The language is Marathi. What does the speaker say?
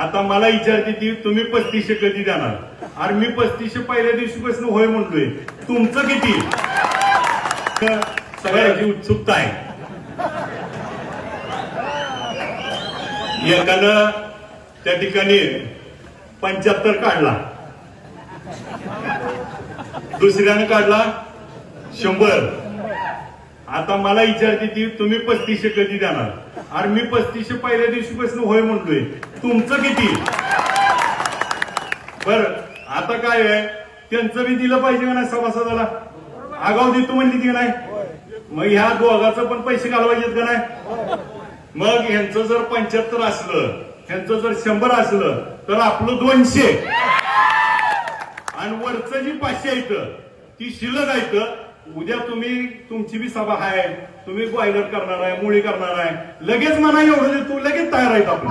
आता मला विचारते ती तुम्ही पस्तीसशे कधी देणार अरे मी पस्तीसशे पहिल्या दिवशीपासून होय म्हणलोय तुमचं किती? सगळ्याची उत्सुकता आहे. एकानं त्या ठिकाणी पंच्याहत्तर काढला. दुसऱ्यानं काढला शंभर. आता मला विचारते ती तुम्ही पस्तीसशे कधी देणार अरे मी पस्तीसशे पहिल्या दिवशीपासून होय म्हणतोय. तुमचं किती? बर आता काय आहे? त्यांचं बी दिलं पाहिजे का नाही सभासदाला? आगाव देतो म्हणली की नाही? मग ह्या दोघाचं पण पैसे घालवायचेत का नाही? मग ह्यांचं जर पंच्याहत्तर असलं ह्यांचं जर शंभर असलं तर आपलं दोनशे. आणि वरचं जी पाचशे येतं ती शिल्लक आहेत उद्या तुम्ही तुमची बी सभा आहे तुम्ही बॉयलर करणार आहे मुळी करणार आहे. लगेच म्हणा एवढं तू लगेच तयार आहेत आपण